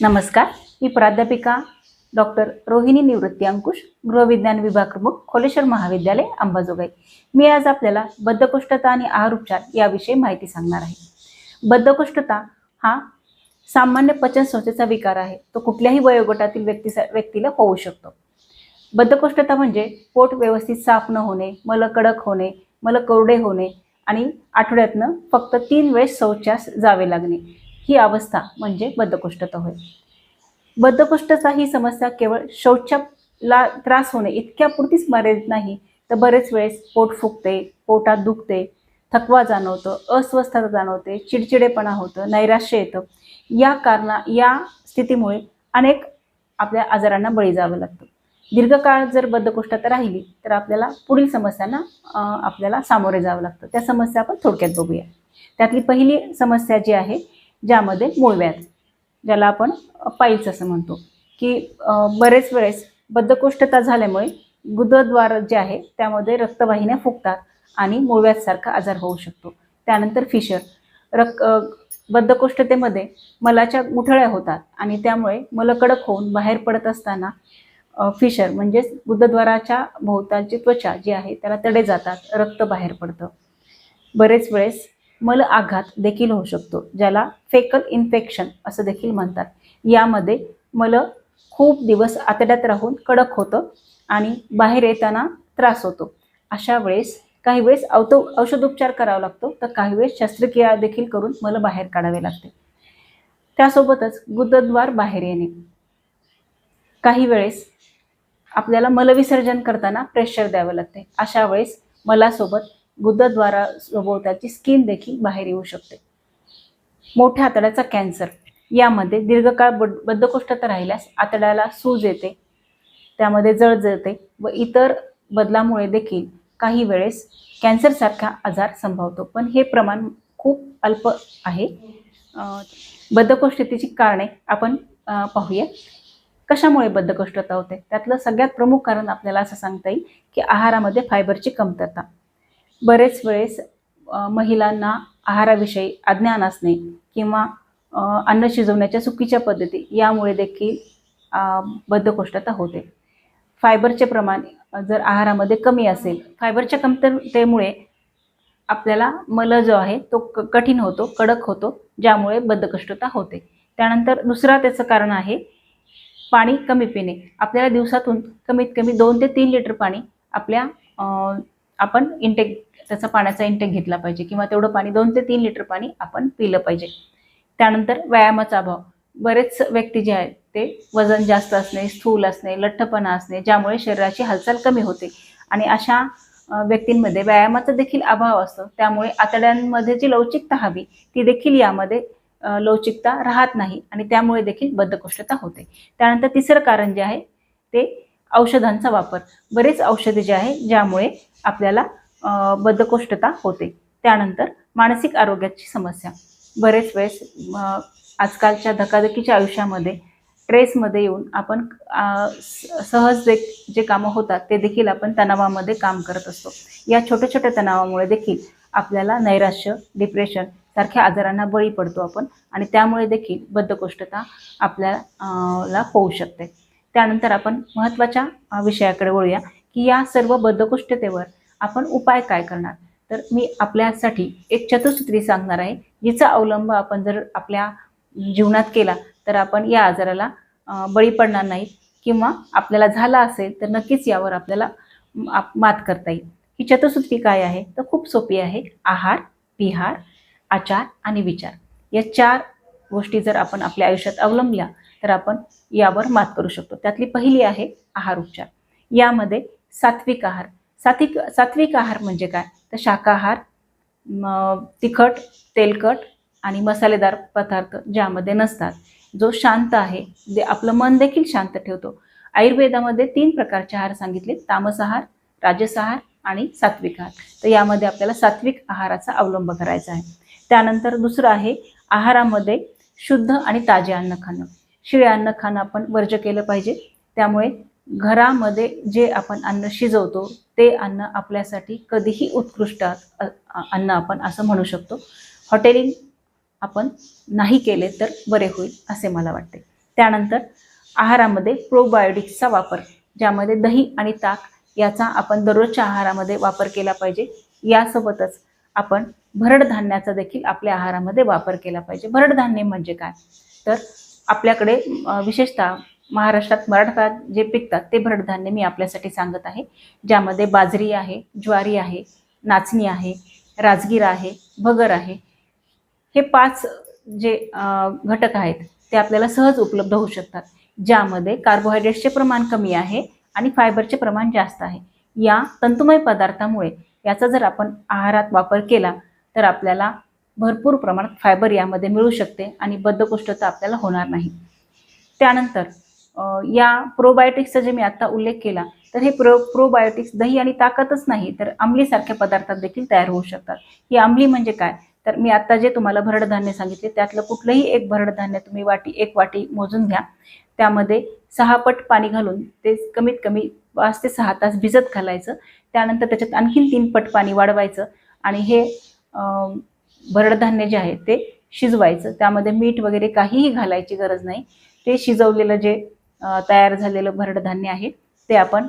नमस्कार मी प्राध्यापिका डॉक्टर रोहिणी निवृत्ती अंकुश गृहविज्ञान विभाग प्रमुख खोलेश्वर महाविद्यालय अंबाजोगाई. मी आज आपल्याला बद्धकोष्ठता आणि आहार उपचार याविषयी माहिती सांगणार आहे. बद्धकोष्ठता हा सामान्य पचनसंस्थेचा विकार आहे. तो कुठल्याही वयोगटातील व्यक्ती व्यक्तीला होऊ शकतो. बद्धकोष्ठता म्हणजे पोट व्यवस्थित साफ न होणे मल कडक होणे मल कोरडे होणे आणि आठवड्यातनं फक्त तीन वेळेस शौचास जावे लागणे. ही अवस्था म्हणजे बद्धकोष्ठता होय. बद्धकोष्ठता ही समस्या केवळ शौचाला त्रास होणे इतक्यापुरतीच मर्यादित नाही तर बरेच वेळेस पोट फुगते पोटात दुखते थकवा जाणवतं अस्वस्थता जाणवते चिडचिडेपणा होतं नैराश्य येतं. या कारणा या स्थितीमुळे अनेक आपल्या आजारांना बळी जावं लागतं. दीर्घकाळ जर बद्धकोष्ठता राहिली तर आपल्याला पुढील समस्यांना आपल्याला सामोरे जावं लागतं. त्या समस्या आपण थोडक्यात बघूया. त्यातली पहिली समस्या जी आहे ज्यामध्ये मूळव्याध ज्याला आपण पाईल्स असं म्हणतो. की बरेच वेळेस बद्धकोष्ठता झाल्यामुळे गुदद्वार जे आहे त्यामध्ये रक्तवाहिन्या फुगतात आणि मूळव्याधसारखा आजार होऊ शकतो. त्यानंतर फिशर. रक बद्धकोष्ठतेमध्ये मलाच्या गुठळ्या होतात आणि त्यामुळे मल कडक होऊन बाहेर पडत असताना फिशर म्हणजेच बुद्धद्वाराच्या भोवतालची त्वचा जी आहे त्याला तडे जातात रक्त बाहेर पडतं. बरेच वेळेस मल आघात देखील होऊ शकतो ज्याला फेकल इन्फेक्शन असं देखील म्हणतात. यामध्ये मल खूप दिवस आतड्यात राहून कडक होतं आणि बाहेर येताना त्रास होतो. अशा वेळेस काही वेळेस औत औषधोपचार करावा लागतो तर काही वेळेस शस्त्रक्रिया देखील करून मला बाहेर काढावे लागते. त्यासोबतच गुदद्वार बाहेर येणे. काही वेळेस आपल्याला मलविसर्जन करताना प्रेशर द्यावं लागते. अशा वेळेस मलासोबत गुदद्वारा सभोवताची स्किन देखील बाहेर येऊ शकते. मोठ्या आतड्याचा कॅन्सर यामध्ये दीर्घकाळ बड बद्धकोष्ठता राहिल्यास आतड्याला सूज येते. त्यामध्ये जळजळते व इतर बदलामुळे देखील काही वेळेस कॅन्सरसारखा आजार संभवतो. पण हे प्रमाण खूप अल्प आहे. बद्धकोष्ठतेची कारणे आपण पाहूया कशामुळे बद्धकोष्ठता होते? त्यातलं सगळ्यात प्रमुख कारण आपल्याला असं सांगता येईल की आहारामध्ये फायबरची कमतरता. बरेच वेळेस महिलांना आहाराविषयी अज्ञान असणे किंवा अन्न शिजवण्याच्या चुकीच्या पद्धती यामुळे देखील बद्धकोष्ठता होते. फायबरचे प्रमाण जर आहारामध्ये कमी असेल फायबरच्या कमतरतेमुळे आपल्याला मल जो आहे तो क कठीण होतो कडक होतो ज्यामुळे बद्धकोष्ठता होते. त्यानंतर दुसरा त्याचं कारण आहे पाणी कमी पिणे. आपल्याला दिवसातून कमीत कमी दोन ते तीन लिटर पाणी आपल्या आपण इंटेक त्याचा पाण्याचा इंटेक घेतला पाहिजे किंवा तेवढं पाणी दोन ते तीन लिटर पाणी आपण पिलं पाहिजे. त्यानंतर व्यायामाचा अभाव. बरेच व्यक्ती जे आहेत ते वजन जास्त असणे स्थूल असणे लठ्ठपणा असणे ज्यामुळे शरीराची हालचाल कमी होते. आणि अशा व्यक्तींमध्ये व्यायामाचा देखील अभाव असतो. त्यामुळे आतड्यांमध्ये जी लवचिकता हवी ती देखील यामध्ये लवचिकता राहत नाही आणि त्यामुळे देखील बद्धकोष्ठता होते. त्यानंतर तिसरं कारण जे आहे ते औषधांचा वापर. बरेच औषधे जे आहे ज्यामुळे आपल्याला बद्धकोष्ठता होते. त्यानंतर मानसिक आरोग्याची समस्या. बरेच वेळेस आजकालच्या धकाधकीच्या आयुष्यामध्ये ट्रेसमध्ये येऊन आपण सहज जे जे कामं होतात ते देखील आपण तणावामध्ये काम करत असतो. या छोट्या छोट्या तणावामुळे देखील आपल्याला नैराश्य डिप्रेशन सारख्या आजारांना बळी पडतो आपण आणि त्यामुळे देखील बद्धकोष्ठता आपल्याला ला होऊ शकते. त्यानंतर आपण महत्त्वाच्या विषयाकडे वळूया. की या सर्व बद्धकोष्ठतेवर आपण उपाय काय करणार? तर मी आपल्यासाठी एक चतुसूत्री सांगणार आहे जिचा अवलंब आपण जर आपल्या जीवनात केला तर आपण या आजाराला बळी पडणार नाहीत किंवा आपल्याला झाला असेल तर नक्कीच यावर आपल्याला मात करता येईल. ही चतुसूत्री काय आहे? तर खूप सोपी आहे. आहार विहार आचार आणि विचार. या चार गोष्टी जर आपण आपल्या आयुष्यात अवलंबल्या तर आपण यावर मात करू शकतो. त्यातली पहिली आहे आहार उपचार. यामध्ये सात्विक आहार. सात्विक सात्विक आहार म्हणजे काय? तर शाकाहार तिखट तेलकट आणि मसालेदार पदार्थ ज्यामध्ये नसतात. जो शांत आहे जे आपलं मन देखील शांत ठेवतो. आयुर्वेदामध्ये तीन प्रकारचे आहार सांगितले. तामस आहार राजस आहार आणि सात्विक आहार. तर यामध्ये आपल्याला सात्विक आहाराचा अवलंब करायचा आहे. त्यानंतर दुसरं आहे आहारामध्ये शुद्ध आणि ताजे अन्न खाणं. शिळे अन्न खाणं आपण वर्ज केलं पाहिजे. त्यामुळे घरामध्ये जे आपण अन्न शिजवतो ते अन्न आपल्यासाठी कधीही उत्कृष्ट अन्न आपण असं म्हणू शकतो. हॉटेलिंग आपण नाही केले तर बरे होईल असे मला वाटते. त्यानंतर आहारामध्ये प्रोबायोटिक्सचा वापर ज्यामध्ये दही आणि ताक याचा आपण दररोजच्या आहारामध्ये वापर केला पाहिजे. यासोबतच आपण भरडधान्याचा देखील आपल्या आहारामध्ये वापर केला पाहिजे. भरडधान्य म्हणजे काय? तर आपल्याकडे विशेषतः महाराष्ट्रात मराठवाड्यात जे पिकतात ते भरडधान्य मी आपल्यासाठी सांगत आहे. ज्यामध्ये बाजरी आहे ज्वारी आहे नाचणी आहे राजगिरा आहे भगर आहे. हे पाच जे घटक आहेत ते आपल्याला सहज उपलब्ध होऊ शकतात. ज्यामध्ये कार्बोहायड्रेट्सचे प्रमाण कमी आहे आणि फायबरचे प्रमाण जास्त आहे. या तंतुमय पदार्थामुळे याचा जर आपण आहारात वापर केला तर आपल्याला भरपूर प्रमाणात फायबर यामध्ये मिळू शकते आणि बद्धकोष्ठता आपल्याला होणार नाही. त्यानंतर या प्रोबायोटिक्सचा जे मी आता उल्लेख केला तर हे प्रो प्रोबायोटिक्स दही आणि ताकदच नाही तर अंमलीसारख्या पदार्थात देखील तयार होऊ शकतात. ही अंमली म्हणजे काय? तर मी आता जे तुम्हाला भरडधान्य सांगितले त्यातलं कुठलंही एक भरडधान्य तुम्ही वाटी एक वाटी मोजून घ्या. त्यामध्ये सहा पट पाणी घालून ते कमीत कमी पाच ते सहा तास भिजत घालायचं. त्यानंतर त्याच्यात आणखीन तीन पट पाणी वाढवायचं आणि हे भरडधान्य जे आहे ते शिजवायचं. त्यामध्ये मीठ वगैरे काहीही घालायची गरज नाही. ते शिजवलेलं जे तयार झालेलं भरडधान्य आहे ते आपण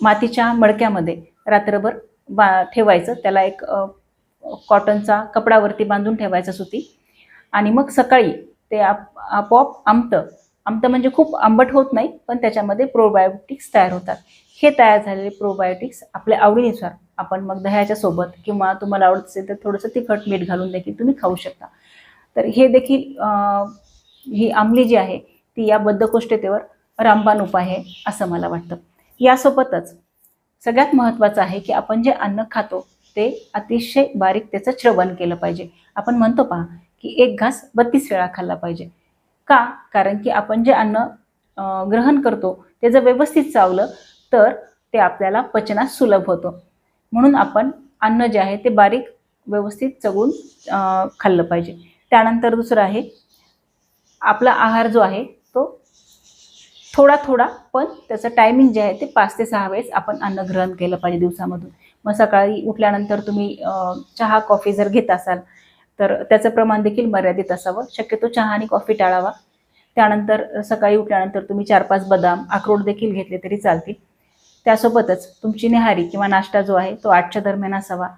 मातीच्या मडक्यामध्ये रात्रभर बा ठेवायचं. त्याला एक कॉटनचा कपडावरती बांधून ठेवायचं सुती. आणि मग सकाळी ते आप आपोआप आमतं आमतं म्हणजे खूप आंबट होत नाही पण त्याच्यामध्ये प्रोबायोटिक्स तयार होतात. हे तयार झालेले प्रोबायोटिक्स आपल्या आवडीनुसार आपण मग दह्याच्या सोबत किंवा तुम्हाला आवडत असेल तर थोडंसं तिखट मीठ घालून देखील तुम्ही खाऊ शकता. तर हे देखील ही आमली जी आहे ती या बद्धकोष्ठतेवर रामबाण उपाय आहे असं मला वाटतं. यासोबतच सगळ्यात महत्त्वाचं आहे की आपण जे अन्न खातो ते अतिशय बारीक त्याचं श्रवण केलं पाहिजे. आपण म्हणतो पहा की एक घास बत्तीस वेळा खाल्ला पाहिजे. का? कारण की आपण जे अन्न ग्रहण करतो ते जर व्यवस्थित चावलं तर ते आपल्याला पचनास सुलभ होतं. म्हणून आपण अन्न जे आहे ते बारीक व्यवस्थित चवून खाल्लं पाहिजे. त्यानंतर दुसरं आहे आपला आहार जो आहे तो थोडा थोडा पण त्याचं टायमिंग जे आहे ते पाच ते सहा वेळेस आपण अन्न ग्रहण केलं पाहिजे दिवसामधून. मग सकाळी उठल्यानंतर तुम्ही चहा कॉफी जर घेत असाल तर त्याचं प्रमाण देखील मर्यादित असावं. शक्यतो चहा आणि कॉफी टाळावा. त्यानंतर सकाळी उठल्यानंतर तुम्ही चार पाच बदाम अक्रोड देखील घेतले तरी चालतील. त्यासोबतच तुमची निहारी किंवा नाश्ता जो आहे तो आठच्या दरम्यान असावा.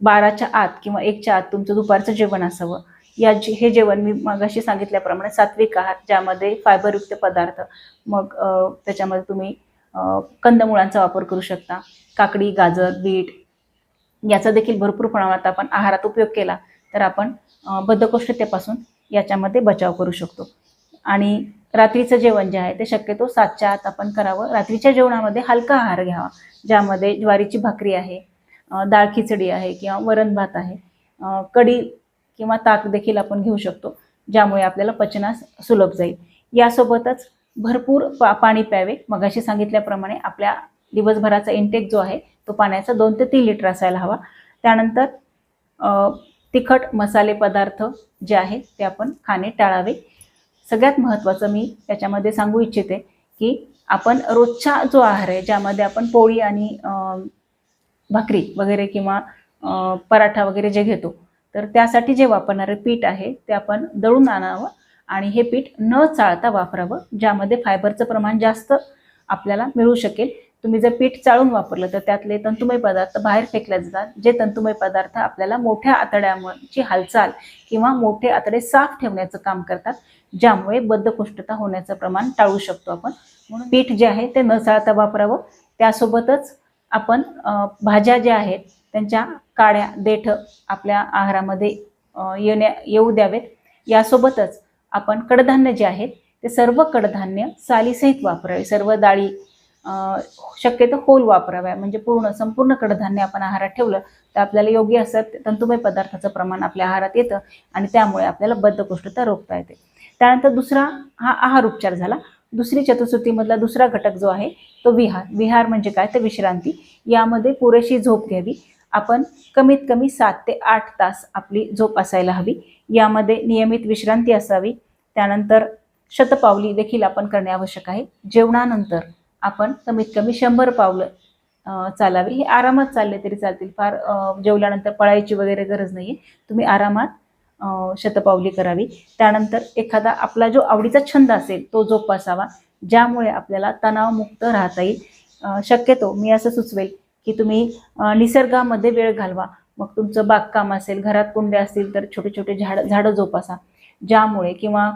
बाराच्या आत किंवा एकच्या आत तुमचं दुपारचं जेवण असावं. या जे हे जेवण मी मगाशी सांगितल्याप्रमाणे सात्विक आहार ज्यामध्ये फायबरयुक्त पदार्थ मग त्याच्यामध्ये तुम्ही कंदमुळांचा वापर करू शकता काकडी गाजर बीट याचा देखील भरपूर प्रमाणात आपण आहारात उपयोग केला तर आपण बद्धकोष्ठतेपासून याच्यामध्ये बचाव करू शकतो. आणि रात्रीचं जेवण जे आहे ते शक्यतो सातच्या आत आपण करावं. रात्रीच्या जेवणामध्ये हलका आहार घ्यावा ज्यामध्ये ज्वारीची भाकरी आहे डाळ खिचडी आहे किंवा वरण भात आहे कढी किंवा ताक देखील आपण घेऊ शकतो ज्यामुळे आपल्याला पचनास सुलभ जाईल. यासोबतच भरपूर पा पाणी प्यावे. मगाशी सांगितल्याप्रमाणे आपल्या दिवसभराचा इंटेक जो आहे तो पाण्याचा दोन ते तीन लिटर असायला हवा. त्यानंतर तिखट मसाले पदार्थ जे आहेत ते आपण खाणे टाळावे. सगळ्यात महत्त्वाचं मी त्याच्यामध्ये सांगू इच्छिते की आपण रोजचा जो आहार आहे ज्यामध्ये आपण पोळी आणि भाकरी वगैरे किंवा पराठा वगैरे जे घेतो तर त्यासाठी जे वापरणारे पीठ आहे ते आपण दळून आणावं आणि हे पीठ न चाळता वापरावं ज्यामध्ये फायबरचं प्रमाण जास्त आपल्याला मिळू शकेल. तुम्ही जर पीठ चाळून वापरलं तर त्यातले तंतुमय पदार्थ बाहेर फेकले जातात जे तंतुमय पदार्थ आपल्याला मोठ्या आतड्यांची हालचाल किंवा मोठे आतडे साफ ठेवण्याचं काम करतात ज्यामुळे बद्धकोष्ठता होण्याचं प्रमाण टाळू शकतो आपण. म्हणून पीठ जे आहे ते न चाळता वापरावं. त्यासोबतच आपण भाज्या ज्या आहेत त्यांच्या काड्या देठ आपल्या आहारामध्ये येण्या येऊ द्यावेत. यासोबतच आपण कडधान्य जे आहेत ते सर्व कडधान्य सालीसहित वापरावे. सर्व डाळी शक्यतो होल वापराव्या. म्हणजे पूर्ण संपूर्ण कडधान्य आपण आहारात ठेवलं तर आपल्याला योग्य असं तंतुमय पदार्थाचं प्रमाण आपल्या आहारात येतं आणि त्यामुळे आपल्याला बद्धकोष्ठता रोखता येते. त्यानंतर दुसरा हा आहार उपचार झाला. दुसरी चतुर्थीमधला दुसरा घटक जो आहे तो विहार. विहार म्हणजे काय? तर विश्रांती. यामध्ये पुरेशी झोप घ्यावी. आपण कमीत कमी सात ते आठ तास आपली झोप असायला हवी. यामध्ये नियमित विश्रांती असावी. त्यानंतर शतपावली देखील आपण करणे आवश्यक आहे. जेवणानंतर आपण कमीत कमी शंभर पावलं चालावे चालावी. हे आरामात चालले तरी चालतील. फार जेवल्यानंतर पळायची वगैरे गरज नाही आहे तुम्ही आरामात शतपावली करावी. त्यानंतर एखादा आपला जो आवडीचा छंद असेल तो जोपासावा. ज्यामुळे आपल्याला तणावमुक्त राहता येईल. शक्यतो मी असं सुचवेल की तुम्ही निसर्गामध्ये वेळ घालवा. मग तुमचं बागकाम असेल घरात कुंड्या असतील तर छोटे छोटे झाड झाडं जोपासा. ज्यामुळे किंवा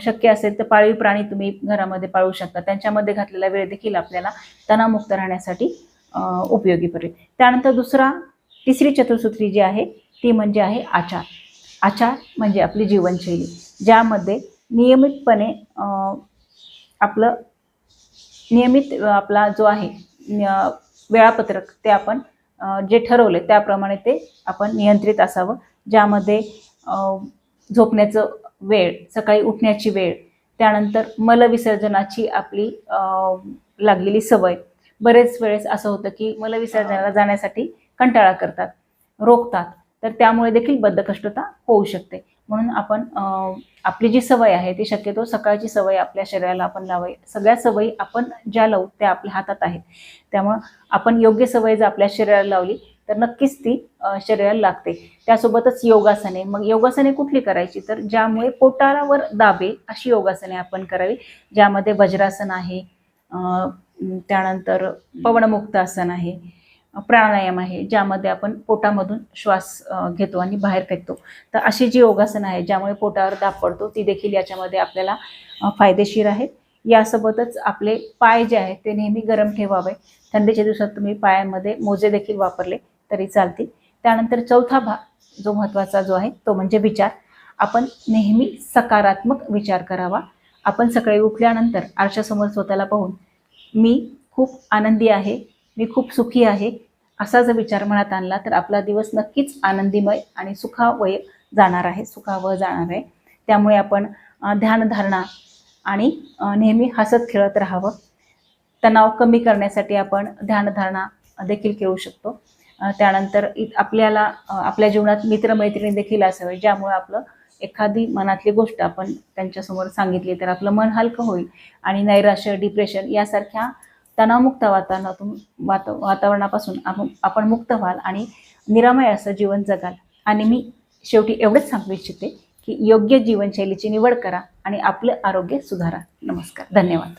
शक्य असेल तर पाळीव प्राणी तुम्ही घरामध्ये पाळू शकता. त्यांच्यामध्ये घातलेला वेळ देखील आपल्याला तणावमुक्त राहण्यासाठी उपयोगी पडेल. त्यानंतर दुसरा तिसरी चतुसूत्री जी आहे ती म्हणजे आहे आचार. आचार म्हणजे आपली जीवनशैली ज्यामध्ये नियमितपणे आपलं नियमित आपला जो आहे न- वेळापत्रक ते आपण जे ठरवले त्याप्रमाणे ते आपण नियंत्रित असावं. ज्यामध्ये झोपण्याचं वेळ सकाळी उठण्याची वेळ त्यानंतर मलविसर्जनाची आपली लागलेली सवय. बरेच वेळेस असं होतं की मलविसर्जनाला जाण्यासाठी कंटाळा करतात रोखतात. तर त्यामुळे देखील बद्धकष्टता होऊ शकते. म्हणून आपण आपली जी सवय आहे ती शक्यतो सकाळची सवय आपल्या शरीराला आपण लावावी. सगळ्या सवयी आपण ज्या लावू त्या आपल्या हातात आहेत. त्यामुळं आपण योग्य सवय जर आपल्या शरीराला लावली तर नक्कीच ती शरीराला लागते. त्यासोबतच योगासने. मग योगासने कुठली करायची? तर ज्यामुळे पोटारावर दाबे अशी योगासने आपण करावी ज्यामध्ये वज्रासन आहे त्यानंतर पवनमुक्त आसन आहे. प्राणायाम आहे ज्यामध्ये आपण पोटामधून श्वास घेतो आणि बाहेर फेकतो. तर अशी जी योगासनं आहे ज्यामुळे पोटावर दाब पडतो ती देखील याच्यामध्ये आपल्याला फायदेशीर आहेत. यासोबतच आपले पाय जे आहेत ते नेहमी गरम ठेवावे. थंडीच्या दिवसात तुम्ही पायामध्ये मोजे देखील वापरले तरी चालतील. त्यानंतर चौथा भाग जो महत्त्वाचा जो आहे तो म्हणजे विचार. आपण नेहमी सकारात्मक विचार करावा. आपण सकाळी उठल्यानंतर आरशासमोर स्वतःला पाहून मी खूप आनंदी आहे. मी खूप सुखी आहे. असा जर विचार मनात आणला तर आपला दिवस नक्कीच आनंदीमय आणि सुखावय जाणार आहे. सुखावं जाणार आहे. त्यामुळे आपण ध्यानधारणा आणि नेहमी हसत खेळत राहावं. तणाव कमी करण्यासाठी आपण ध्यानधारणा देखील खेळू शकतो. त्यानंतर आपल्याला आपल्या जीवनात मित्रमैत्रिणी देखील असावे ज्यामुळे आपलं एखादी मनातली गोष्ट आपण त्यांच्यासमोर सांगितली तर आपलं मन हलकं होईल आणि नैराश्य डिप्रेशन यासारख्या तणावमुक्त वातावरणातून वाता वातावरणापासून आपण आपण मुक्त व्हाल आणि निरामय असं जीवन जगाल. आणि मी शेवटी एवढंच सांगू इच्छिते की योग्य जीवनशैलीची निवड करा आणि आपलं आरोग्य सुधारा. नमस्कार. धन्यवाद.